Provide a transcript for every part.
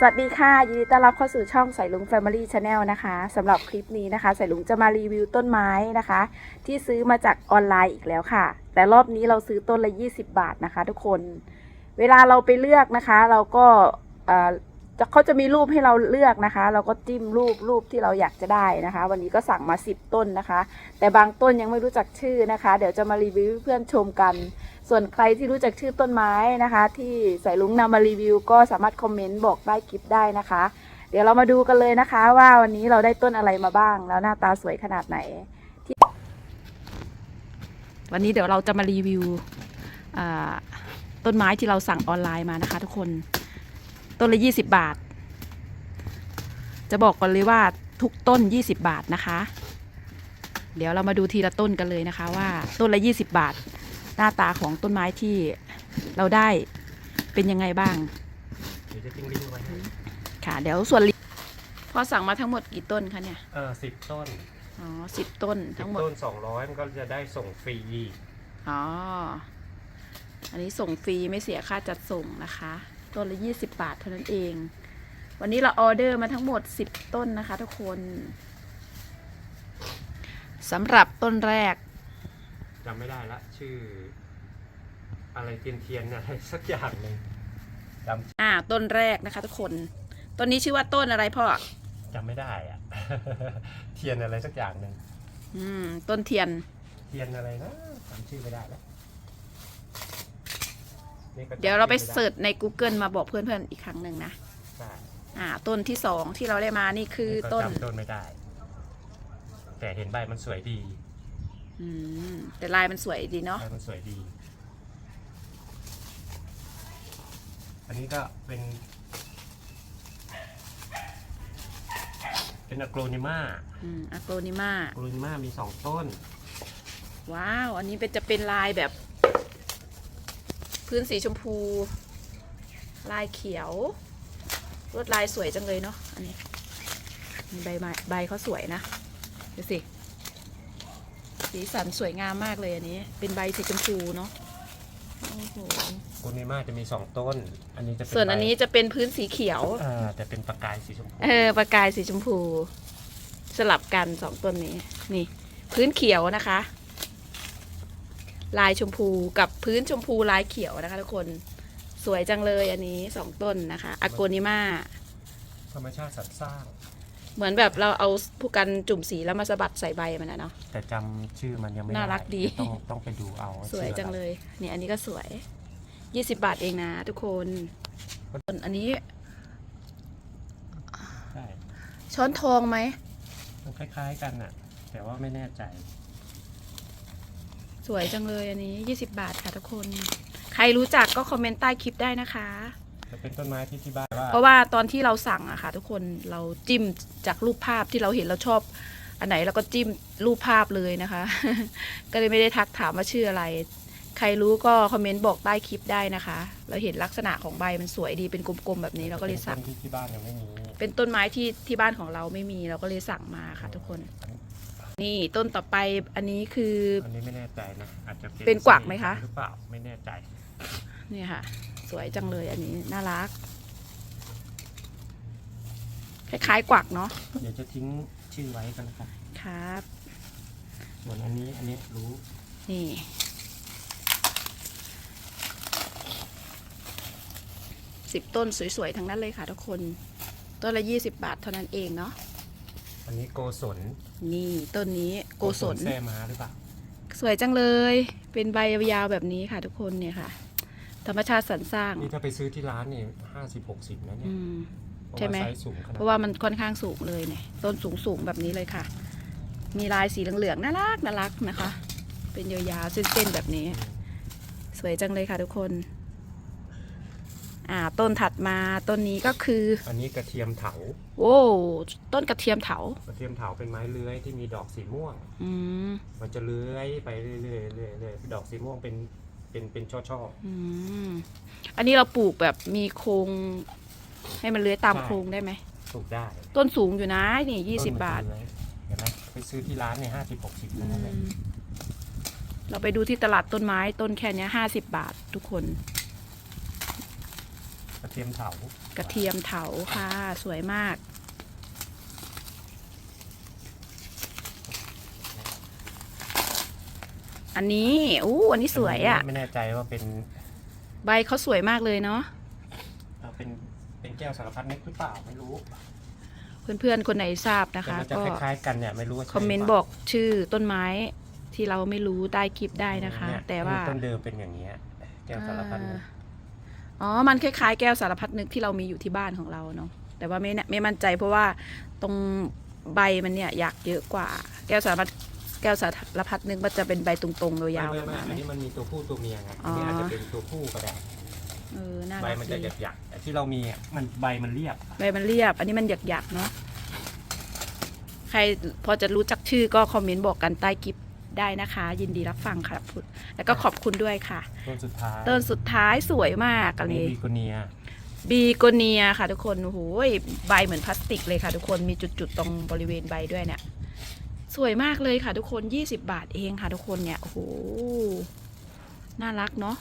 สวัสดีค่ะ ยินดีต้อนรับเข้าสู่ช่องสายลุง Family Channel นะคะสำหรับคลิปนี้นะคะสายลุงจะมารีวิวต้นไม้นะคะ ที่ซื้อมาจากออนไลน์อีกแล้วค่ะ แต่รอบนี้เราซื้อต้นละ 20 บาทนะคะ ทุกคน เวลาเราไปเลือกนะคะ เราก็เออเขาจะมีรูปให้เราเลือกนะคะ เราก็จิ้มรูปรูปที่เราอยากจะได้นะคะ วันนี้ก็สั่งมา 10 ต้นนะคะ แต่บางต้นยังไม่รู้จักชื่อนะคะ เดี๋ยวจะมารีวิวเพื่อนชมกัน ส่วนใครที่รู้จักชื่อต้นไม้นะคะ ที่สายลุงนำมารีวิว ก็สามารถคอมเมนต์บอกใต้คลิปได้นะคะ เดี๋ยวเรามาดูกันเลยนะคะ ว่าวันนี้เราได้ต้นอะไรมาบ้าง แล้วหน้าตาสวยขนาดไหนที่วันนี้เดี๋ยวเราจะมารีวิวต้นไม้ที่เราสั่งออนไลน์มานะคะ ทุกคนต้นละ20 บาท จะบอกก่อนเลยว่าทุกต้น 20 บาทนะคะ เดี๋ยวเรามาดูทีละต้นกันเลยนะคะ ว่าต้นละ 20 บาท หน้าตาของต้นไม้ที่เราได้เป็นยังไงบ้างเดี๋ยวจะทิ้งลิงก์ไว้ให้ค่ะ เดี๋ยวส่วนลิงก์พอสั่งมาทั้งหมดกี่ต้นคะเนี่ยเออสิบต้นอ๋อสิบต้นสิทั้บงหมดต้นสองร้อยมันก็จะได้ส่งฟรีอ๋ออันนี้ส่งฟรีไม่เสียค่าจัดส่งนะคะ ต้นละยี่สิบบาทเท่านั้นเอง วันนี้เราออเดอร์มาทั้งหมดสิบต้นนะคะ ทุกคนสำหรับต้นแรก จำไม่ได้ละชื่อ อะไรเทียนเทียนๆอะไรสักอย่างหนึ่งจอ่า ต้นแรกนะคะ ทุกคน ต้นนี้ชื่อว่าต้นอะไรพ่อำจำไม่ได้อะ เทียนอะไรสักอย่างหนึ่งอืม ต้นเทียน เทียนอะไรนะจำชื่อไม่ได้แล้วนี่ก็จำเดี๋ยวเราไปชื่อม่ด้เสิร์ชใน Google มาบอกเพื่อนๆอีกครั้งหนึ่งนะใช่อ่า ต้นที่สองที่เราได้มานี่คือนี่ก็ต้นจำต้นไม่ได้ แต่เห็นใบมันสวยดี อืมแต่ลายมันสวยดีเนาะใบมันสวยดี อันนี้ก็เป็น เป็นอะโกรนิมาอืมอะโกนิมาอะโกรนิมามีสองต้น ว้าว อันนี้เป็นจะเป็นลายแบบ พื้นสีชมพู ลายเขียว ลวดลายสวยจังเลยเนาะ อันนี้ใบไม้ใบเขาสวยนะ ดูสิ สีสันสวยงามมากเลยอันนี้ เป็นใบสีชมพูเนาะโอ้โหโกรนิมาจะมีสองต้น อันนี้จะเป็ส่วนอันนี้ใบจะเป็นพื้นสีเขียว อ่าแต่เป็นประกายสีชมพูเออประกายสีชมพู สลับกันสองต้นนี้ นี่ พื้นเขียวนะคะ ลายชมพูกับพื้นชมพูลายเขียวนะคะทุกคนสวยจังเลยอันนี้สองต้นนะคะอโกนิมาธรรมชาติสรรสร้าง เหมือนแบบเราเอาผู้กันจุ่มสีแล้วมาสะบัดใส่ใบมันนะเนาะ แต่จำชื่อมันยังไม่น่ารักดีไต้องต้องไปดูเอาสวยจังเลยนี่อันนี้ก็สวยยี่สิบาทเองนะทุกคนส่วนอันนี้ใช่ช้อนทองไหม มันคล้าย ๆ กันน่ะ แต่ว่าไม่แน่ใจ สวยจังเลยอันนี้ยี่สิบาทค่ะทุกคน ใครรู้จักก็คอมเมนต์ใต้คลิปได้นะคะ จะเป็นต้นไม้ที่ที่บ้านว่าเพราะว่าตอนที่เราสั่งอะค่ะ ทุกคนเราจิ้มจากรูปภาพที่เราเห็นเราชอบ อันไหนเราก็จิ้มรูปภาพเลยนะคะ ก็เลยไม่ได้ทักถามว่าชื่ออะไร ใครรู้ก็คอมเมนต์บอกใต้คลิปได้นะคะ เราเห็นลักษณะของใบมันสวยดีเป็นกลมๆแบบนี้เราก็เลยสั่ง ป็นต้นที่ที่บ้านยังไม่มีเป็นต้นไม้ที่ที่บ้านของเราไม่มีเราก็เลยสั่งมาค่ะทุกคน นี่ต้นต่อไปอันนี้คือ อันนี้ไม่แน่ใจนะอาจจะเป็นเป็นกวักไหมคะ หรือเปล่าไม่แน่ใจนี่ค่ะ สวยจังเลยอันนี้ น่ารัก คล้ายๆกวักเนาะเดี๋ยวจะทิ้งชื่อไว้กันนะครับครับ ส่วนอันนี้อันนี้รู้ นี่ สิบต้นสวยๆ ทั้งนั้นเลยค่ะทุกคน ต้นละยี่สิบบาทเท่านั้นเองเนาะ อันนี้โกศล นี่ต้นนี้โกศลแซ่ม้าหรือเปล่า สวยจังเลย เป็นใบยาวๆแบบนี้ค่ะทุกคนเนี่ยค่ะ ธรรมชาติสรรสร้างนี่ถ้าไปซื้อที่ร้านนี่ห้าสิบหกสิบนะเนี่ยอืมเพราะใช่ไหมว่าไซส์สูงขนาดเพราะว่ามันค่อนข้างสูงเลยเนี่ยต้นสูงๆแบบนี้เลยค่ะ มีลายสีเหลืองๆน่ารักน่ารักนะคะ เป็นยาวๆเส้นๆแบบนี้ สวยจังเลยค่ะทุกคน อ่า ต้นถัดมาต้นนี้ก็คืออันนี้กระเทียมเถาโว้วต้นกระเทียมเถากระเทียมเถาเป็นไม้เลื้อยที่มีดอกสีม่วง อืมมันจะเลื้อยไปเรื่อยๆเรื่อยๆเรื่อยๆดอกสีม่วงเป็น เป็นเป็นช่ออืมอันนี้เราปลูกแบบมีโครงให้มันเลื้อยตามใช่โครงได้ไหม ๆปลูกได้ต้นสูงอยู่นะนี่ยี่สิต้นมันบาทจะเลื้อยเห็นไหมไปซื้อที่ร้านเนี่ยห้าสิบหกสิบอืนั่นแหละมเราไปดูที่ตลาดต้นไม้ต้นแค่เนี้ห้าสิบบาททุกคนอัระเทียมเถากระเทียมเถาค่ะ สวยมาก อันนี้อู้อันนี้สวยอะ่ะ ไม่แน่ใจว่าเป็นใบเขาสวยมากเลยเนาะเอ่อเป็นเป็นแก้วสารพัดนึกหรือเปล่าไม่รู้เพื่อนๆคนไหนทราบนะแต่คะมันจะก็คล้ายๆกันเนี่ยไม่รู้ว่าใช่คอมเมนต์หบรือกชื่อต้นไม้ที่เราไม่รู้ใต้คลิปได้นะคะ เนี่ยแต่ว่าต้นเดิมเป็นอย่างเงี้ยแก้วสารพัดนึกอ๋อ มันคล้ายๆ แก้วสารพัดนึกที่เรามีอยู่ที่บ้านของเราเนาะแต่ว่าไม่แน่ไม่มั่นใจเพราะว่าตรงใบมันเนี่ยอยากเยอะกว่า แก้วสารพัดแก้วสารพัดนึกมันจะเป็นใบตรงๆยาวไม่ๆไม่ประไม่มาณอันนี้นี้มันมีตัวผู้ตัวเมียไงอ๋อัอนนี้อาจจะเป็นตัวผู้ก็ได้เออน่าใบรักมันจะดีหยักๆแต่ที่เรามีอะมันใบมันเรียบ ใบมันเรียบ อันนี้มันหยักๆเนาะใครพอจะรู้จักชื่อก็คอมเมนต์บอกกันใต้คลิปได้นะคะ ยินดีรับฟังครับพุทธแล้วก็ขอบคุณด้วยค่ะ ต้นสุดท้ายต้นสุดท้ายสวยมากอันนี้นี้บีโกเนียบีโกเนียค่ะทุกคนโอ้โหใบเหมือนพลาสติกเลยค่ะทุกคนมีจุดๆตรงบริเวณใบด้วยเนี่ย สวยมากเลยค่ะทุกคน 20 บาทเองค่ะทุกคนเนี่ย โอ้โห น่ารักเนาะ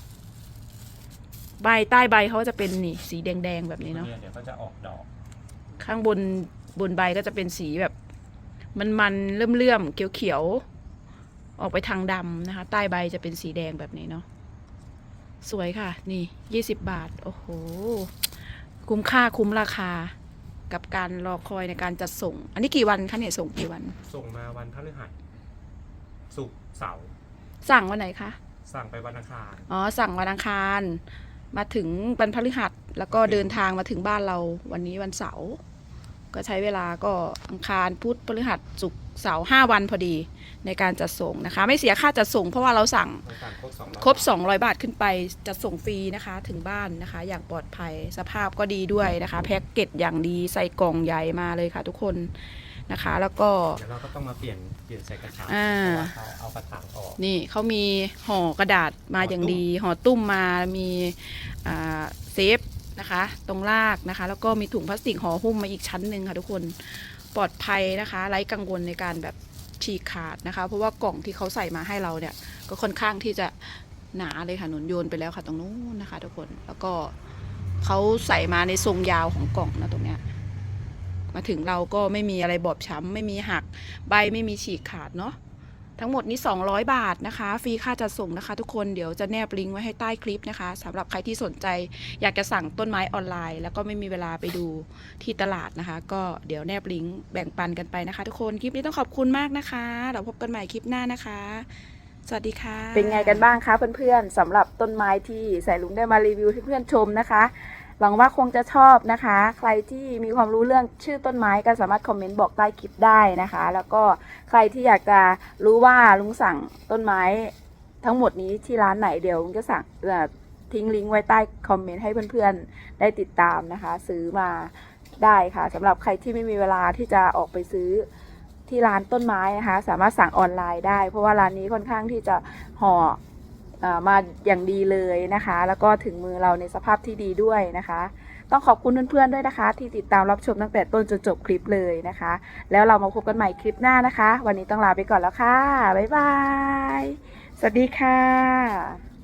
ใบใต้ใบเขาจะเป็นนี่สีแดงๆแบบนี้เนาะ เดี๋ยวก็จะออกดอก ข้างบนบนใบก็จะเป็นสีแบบ มันมันๆเลื่อมเลื่อมๆเขียวเขียวๆ ออกไปทางดำนะคะ ใต้ใบจะเป็นสีแดงแบบนี้เนาะ สวยค่ะ นี่ยี่สิบบาท โอ้โห คุ้มค่าคุ้มราคา กับการรอคอยในการจัดส่ง อันนี้กี่วันคะเนี่ยส่งกี่วัน ส่งมาวันพฤหัสศุกร์เสาร์สั่งวันไหนคะสั่งไปวันอังคารอ๋อสั่งวันอังคาร มาถึงวันพฤหัสแล้วก็เดินทางมาถึงบ้านเราวันนี้วันเสาร์ก็ใช้เวลาก็อังคารพุธพฤหัสศุกร์ เสาร์ห้าวันพอดีในการจัดส่งนะคะ ไม่เสียค่าจัดส่ง เพราะว่าเราสั่งเราสั่งครบสองครบ 200 บาทขึ้นไปจัดส่งฟรีนะคะ ถึงบ้านนะคะ อย่างปลอดภัยสภาพก็ดีด้วยนะคะ แพ็กเกจอย่างดีใส่กล่องใหญ่มาเลยค่ะทุกคนนะคะ แล้วก็เดี๋ยวเราก็ต้องมาเปลี่ยนเปลี่ยนใส่กระถางอ่าเพราะว่าเขาเอากระถางออกนี่เขามีห่อกระดาษมาห่ออย่างตุ้มดีห่อตุ้มมามีอ่าเซฟนะคะ ตรงลากนะคะ แล้วก็มีถุงพลาสติกห่อหุ้มมาอีกชั้นหนึ่งค่ะทุกคน ปลอดภัยนะคะไร้กังวลในการแบบฉีกขาดนะคะ เพราะว่ากล่องที่เขาใส่มาให้เราเนี่ย ก็ค่อนข้างที่จะหนาเลยค่ะหนุนโยนไปแล้วค่ะตรงนู้นนะคะ ทุกคนแล้วก็เขาใส่มาในทรงยาวของกล่องนะตรงเนี้ยมาถึงเราก็ไม่มีอะไรบอบช้ำไม่มีหักใบไม่มีฉีกขาดเนาะ ทั้งหมดนี้ 200 บาทนะคะ ฟรีค่าจัดส่งนะคะ ทุกคน เดี๋ยวจะแนบลิงก์ไว้ให้ใต้คลิปนะคะสำหรับใครที่สนใจ อยากจะสั่งต้นไม้ออนไลน์ แล้วก็ไม่มีเวลาไปดูที่ตลาดนะคะ ก็เดี๋ยวแนบลิงก์แบ่งปันกันไปนะคะ ทุกคน คลิปนี้ต้องขอบคุณมากนะคะ เราพบกันใหม่คลิปหน้านะคะ สวัสดีค่ะ เป็นไงกันบ้างคะเพื่อนๆสำหรับต้นไม้ที่สายลุงได้มารีวิวให้เพื่อนชมนะคะ หวังว่าคงจะชอบนะคะ ใครที่มีความรู้เรื่องชื่อต้นไม้ก็สามารถคอมเมนต์บอกใต้คลิปได้นะคะ แล้วก็ใครที่อยากจะรู้ว่าลุงสั่งต้นไม้ทั้งหมดนี้ที่ร้านไหนเดี๋ยวลุงจะสั่งทิ้งลิงก์ไว้ใต้คอมเมนต์ให้เพื่อนๆได้ติดตามนะคะ ซื้อมาได้ค่ะสำหรับใครที่ไม่มีเวลาที่จะออกไปซื้อที่ร้านต้นไม้นะคะ สามารถสั่งออนไลน์ได้ เพราะว่าร้านนี้ค่อนข้างที่จะห่อ มาอย่างดีเลยนะคะ แล้วก็ถึงมือเราในสภาพที่ดีด้วยนะคะ ต้องขอบคุณเพื่อนๆด้วยนะคะ ที่ติดตามรับชมตั้งแต่ต้นจนจบคลิปเลยนะคะ แล้วเรามาพบกันใหม่คลิปหน้านะคะ วันนี้ต้องลาไปก่อนแล้วค่ะบ๊ายบายสวัสดีค่ะ